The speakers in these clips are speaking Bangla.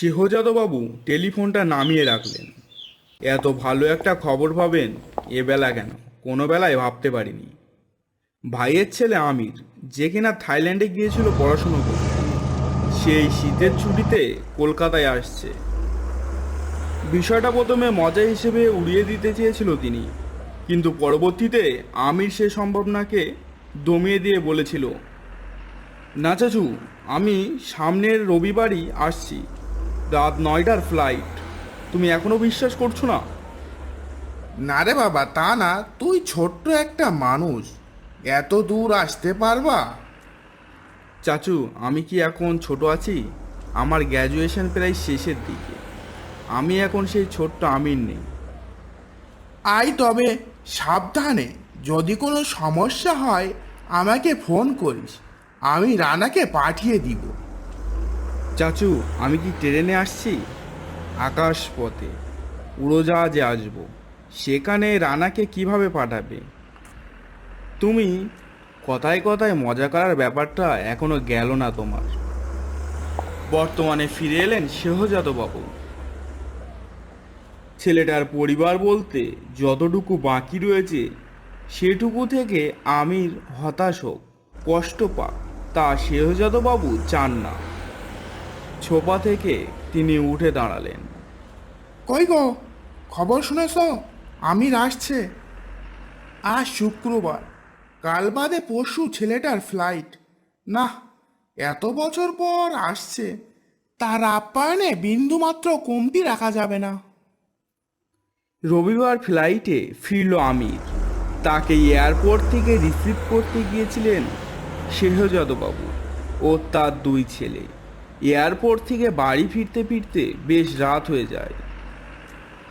সিংহজাদবাবু টেলিফোনটা নামিয়ে রাখলেন। এত ভালো একটা খবর পাবেন এ বেলা কেন? কোনো বেলায় ভাবতে পারিনি। ভাইয়ের ছেলে আমির, যে কিনা থাইল্যান্ডে গিয়েছিল পড়াশুনো করতে, সেই শীতের ছুটিতে কলকাতায় আসছে। বিষয়টা প্রথমে মজা হিসেবে উড়িয়ে দিতে চেয়েছিল তিনি, কিন্তু পরবর্তীতে আমির সে সম্ভাবনাকে দমিয়ে দিয়ে বলেছিল, না চাচু, আমি সামনের রবিবারই আসছি। রাত নয়টার ফ্লাইট তুমি এখনও বিশ্বাস করছ না? না রে বাবা তা না। তুই ছোট্ট একটা মানুষ। এত দূর আসতে পারবা? চাচু আমি কি এখন ছোট আছি? আমার গ্র্যাজুয়েশন প্রায় শেষের দিকে। আমি এখন সেই ছোট্ট আমির নেই। আই তবে সাবধানে। যদি কোনো সমস্যা হয় আমাকে ফোন করিস। আমি রানাকে পাঠিয়ে দিব। চাচু, আমি কি ট্রেনে আসছি? আকাশ পথে। উড়োজাহাজে আসব। সেখানে রানাকে কীভাবে পাঠাবে? তুমি কথায় কথায় মজা করার ব্যাপারটা এখনও গেল না তোমার। বর্তমানে ফিরে এলেন সেহজাত বাবু। ছেলেটার পরিবার বলতে যতটুকু বাকি রয়েছে, সেটুকু থেকে আমির হতাশ হোক, কষ্ট পাক, তা বাবু চান না। ছোপা থেকে তিনি উঠে দাঁড়ালেন। কই গো? খবর শুনেছ? আমির আসছে। আজ শুক্রবার। কাল বাদে পরশু ছেলেটার ফ্লাইট না এত বছর পর আসছে। তার আপ্যায়নে বিন্দুমাত্র কমতি রাখা যাবে না। রবিবার ফ্লাইটে ফিরল আমির। তাকে এয়ারপোর্ট থেকে রিসিভ করতে গিয়েছিলেন শেহজাদবাবু ও তার দুই ছেলে। এয়ারপোর্ট থেকে বাড়ি ফিরতে ফিরতে বেশ রাত হয়ে যায়।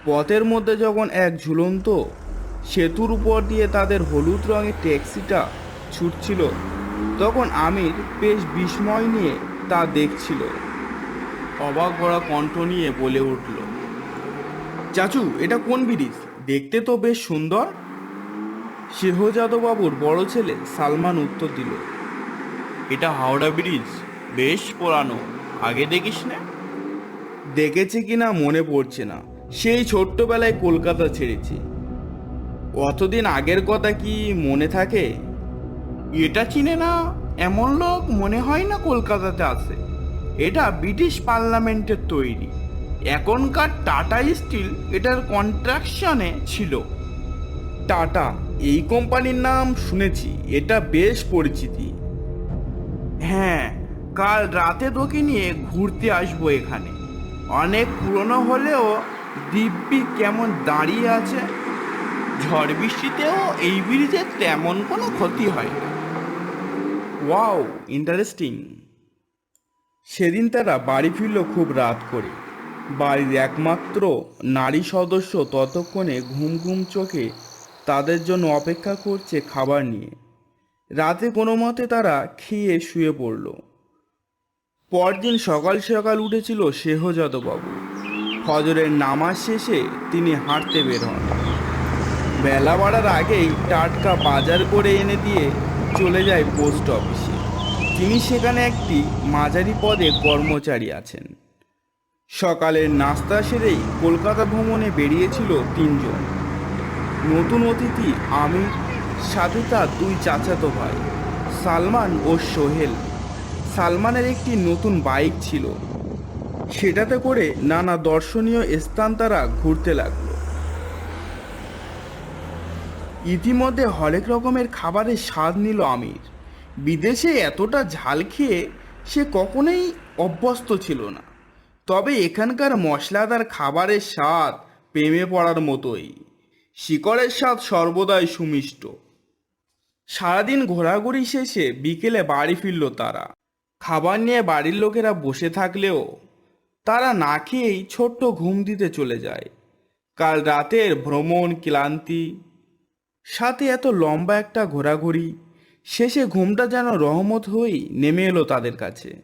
পথের মধ্যে যখন এক ঝুলন্ত সেতুর উপর দিয়ে তাদের হলুদ রঙের ট্যাক্সিটা ছুটছিল, তখন আমির বেশ বিস্ময় নিয়ে তা দেখছিল। অবাক ভরা কণ্ঠ নিয়ে বলে উঠল, চাচু, এটা কোন ব্রিজ? দেখতে তো বেশ সুন্দর। বাবুর বড় ছেলে সালমান উত্তর দিল, এটা হাওড়া ব্রিজ, বেশ পুরানো। আগে দেখিস না? দেখেছি কিনা মনে পড়ছে না। সেই ছোট্টবেলায় কলকাতা ছেড়েছি। অতদিন আগের কথা কি মনে থাকে? এটা চিনে না এমন লোক মনে হয় না কলকাতাতে আছে। এটা ব্রিটিশ পার্লামেন্টের তৈরি। এখনকার টাটা স্টিল এটার কন্ট্রাকশনে ছিল। টাটা, এই কোম্পানির নাম শুনেছি। এটা বেশ পরিচিতি। হ্যাঁ কাল রাতে তোকে নিয়ে ঘুরতে আসব এখানে। অনেক পুরনো হলেও দিব্যি কেমন দাঁড়িয়ে আছে। ঝড় বৃষ্টিতেও এই ব্রিজের তেমন কোনো ক্ষতি হয় না। Wow, interesting. সেদিন তারা বাড়ি ফিরল খুব রাত করে। বাড়ির একমাত্র নারী সদস্য ততক্ষণে ঘুম ঘুম চোখে তাদের জন্য অপেক্ষা করছে খাবার নিয়ে। রাতে কোনো মতে তারা খেয়ে শুয়ে পড়ল। পরদিন সকাল সকাল উঠেছিল শেহজাদবাবু। ফজরের নামাজ শেষে তিনি হাঁটতে বের হন। বেলা বাড়ার আগেই টাটকা বাজার করে এনে দিয়ে চলে যায় পোস্ট অফিসে। তিনি সেখানে একটি মাঝারি পদে কর্মচারী আছেন। সকালের নাস্তা সেরেই কলকাতা ভ্রমণে বেরিয়েছিল তিনজন। নতুন অতিথি আমির সাথে তার দুই চাচাতো ভাই, সালমান ও সোহেল। সালমানের একটি নতুন বাইক ছিল। সেটাতে করে নানা দর্শনীয় স্থান তারা ঘুরতে লাগল। ইতিমধ্যে হরেক রকমের খাবারের স্বাদ নিল আমির। বিদেশে এতটা ঝাল খেয়ে সে কখনোই অভ্যস্ত ছিল না। তবে এখানকার মশলাদার খাবারের স্বাদ প্রেমে পড়ার মতোই। শিকড়ের স্বাদ সর্বদাই সুমিষ্ট। সারাদিন ঘোরাঘুরি শেষে বিকেলে বাড়ি ফিরল তারা। খাবার নিয়ে বাড়ির লোকেরা বসে থাকলেও তারা না খেয়েই ছোট্ট ঘুম দিতে চলে যায়। কাল রাতের ভ্রমণ, ক্লান্তি, সাথে এত লম্বা একটা ঘোরাঘুরি, শেষে ঘুমটা যেন রহমত হয়েই নেমে এলো তাদের কাছে।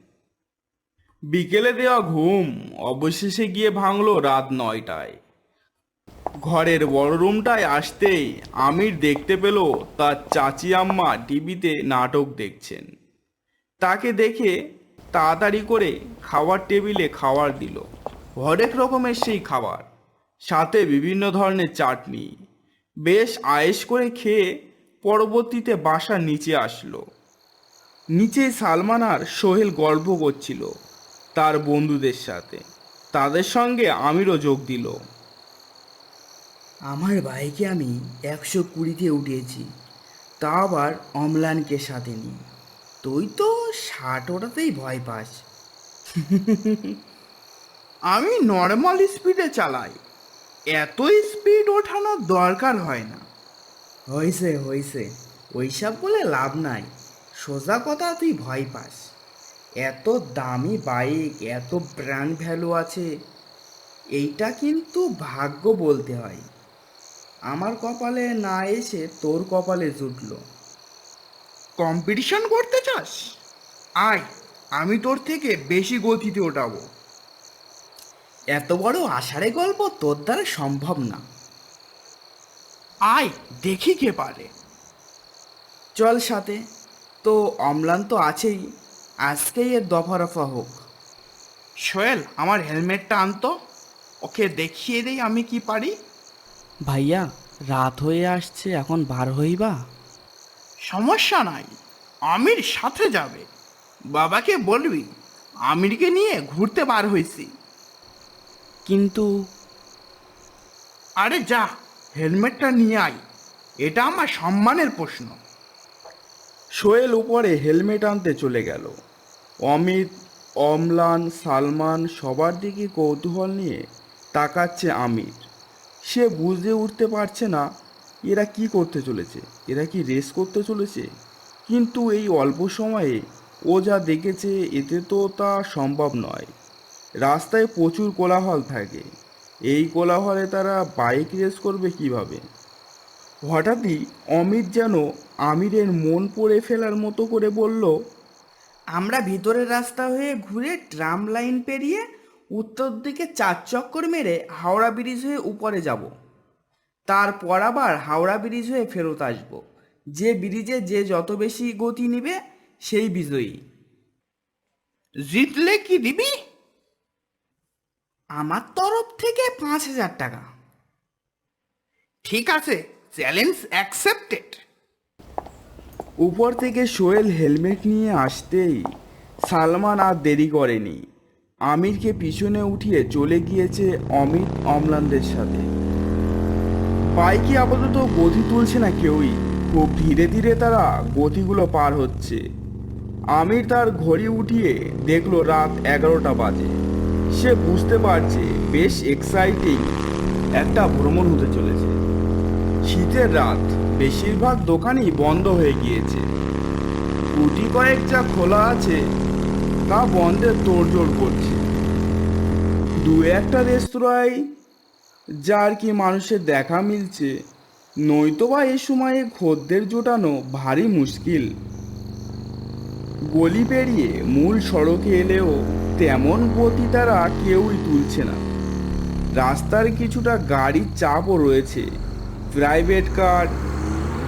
বিকেলে দেওয়া ঘুম অবশেষে গিয়ে ভাঙল রাত নয়টায়। ঘরের বড় রুমটায় আসতেই আমির দেখতে পেল তার চাচি আম্মা টিভিতে নাটক দেখছেন। তাকে দেখে তাড়াতাড়ি করে খাওয়ার টেবিলে খাবার দিল। হরেক রকমের সেই খাবার, সাথে বিভিন্ন ধরনের চাটনি। বেশ আয়েস করে খেয়ে পরবর্তীতে বাসার নিচে আসলো। নিচে সালমান আর সোহেল গল্প করছিল তার বন্ধুদের সাথে। তাদের সঙ্গে আমিরও যোগ দিল। আমার বাইকে আমি একশো কুড়িতে উঠিয়েছি। তা আবার অম্লানকে সাথে নিয়ে। তুই তো ষাট ওটাতেই ভয় পাস। আমি নর্মাল স্পিডে চালাই। এত স্পিড ওঠানোর দরকার হয় না। হয়েছে হয়েছে ওইসব বলে লাভ নাই। সোজা কথা তুই ভয় পাস। এত দামি বাইক এত ব্র্যান্ড ভ্যালু আছে। এইটা কিন্তু ভাগ্য বলতে হয়। আমার কপালে না এসে তোর কপালে জুটলো। কম্পিটিশন করতে চাস? আয়, আমি তোর থেকে বেশি গতিতে ওঠাবো। এত বড় আষাঢ়ে গল্প তোর দ্বারা সম্ভব না। আয়, দেখি কে পারে। চল সাথে, তো অম্লান তো আছেই, আজকেই এর দফা রফা হোক। সোহেল, আমার হেলমেটটা আনতো ওকে দেখিয়ে দেই আমি কি পারি। ভাইয়া, রাত হয়ে আসছে, এখন বার হইবা? সমস্যা নাই আমির সাথে যাবে। বাবাকে বলবি আমিরকে নিয়ে ঘুরতে বার হয়েছি। কিন্তু আরে যা হেলমেটটা নিয়ে আয় এটা আমার সম্মানের প্রশ্ন। সোহেল উপরে হেলমেট আনতে চলে গেল। অমিত অমলান সালমান সবার দিকে কৌতূহল নিয়ে তাকাচ্ছে আমির। সে বুঝে উঠতে পারছে না এরা কি করতে চলেছে। এরা কি রেস করতে চলেছে? কিন্তু এই অল্প সময়ে ও যা দেখেছে, এতে তো তা সম্ভব নয়। রাস্তায় প্রচুর কোলাহল থাকে। এই কোলাহলে তারা বাইক রেস করবে কীভাবে? হঠাৎই অমিত যেন আমিরের মন পড়ে ফেলার মতো করে বলল, আমরা ভিতরের রাস্তা হয়ে ঘুরে ট্রাম লাইন পেরিয়ে উত্তর দিকে চার চক্কর মেরে হাওড়া ব্রিজ হয়ে উপরে যাব। তারপর আবার হাওড়া ব্রিজ হয়ে ফেরত আসব। যে ব্রিজে যে যত বেশি গতি নিবে, সেই বিজয়ী। জিতলে কি দিবি আমার তরফ থেকে পাঁচ হাজার টাকা। ঠিক আছে, চ্যালেঞ্জ অ্যাকসেপ্টেড। উপর থেকে সোহেল হেলমেট নিয়ে আসতেই সালমান আর দেরি করেনি। আমিরকে পিছনে উঠিয়ে চলে গিয়েছে অমিত অমলানদের সাথে। বাইকে আপাতত গতি তুলছে না কেউই। খুব ধীরে ধীরে তারা গতিগুলো পার হচ্ছে। আমির তার ঘড়ি উঠিয়ে দেখল রাত এগারোটা বাজে। সে বুঝতে পারছে বেশ এক্সাইটিং একটা ভ্রমণ হতে চলেছে। শীতের রাত, বেশিরভাগ দোকানই বন্ধ হয়ে গিয়েছে। গুটি কয়েক যা খোলা আছে, তা বন্ধের তোড়জোড় করছে। দু একটা রেস্তোরাঁয় যার কি মানুষের দেখা মিলছে নয়তোবা এ সময়ে খদ্দের জোটানো ভারী মুশকিল। গলি পেরিয়ে মূল সড়কে এলেও তেমন গতি তারা কেউই তুলছে না। রাস্তার কিছুটা গাড়ির চাপও রয়েছে। প্রাইভেট কার,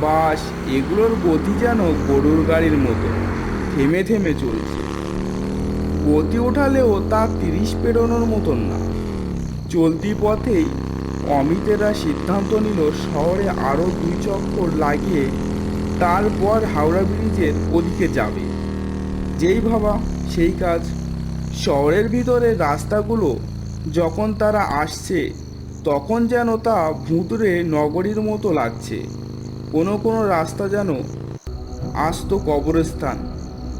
বাস এগুলোর গতি যেন গরুর গাড়ির মতো, থেমে থেমে চলছে। গতি ওঠালেও তা তিরিশ পেরোনোর মতন না। চলতি পথেই অমিতেরা সিদ্ধান্ত নিল শহরে আরও দুই চক্কর লাগিয়ে তারপর হাওড়া ব্রিজের ওদিকে যাবে। যেই ভাবা, সেই কাজ। শহরের ভিতরে রাস্তাগুলো যখন তারা আসছে, তখন যেন তা ভুতুরে নগরীর মতো লাগছে। কোনো কোনো রাস্তা যেন আস্ত কবরস্থান।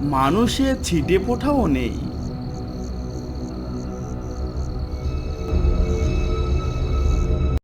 মানুষের ছিটে পোঠাও নেই।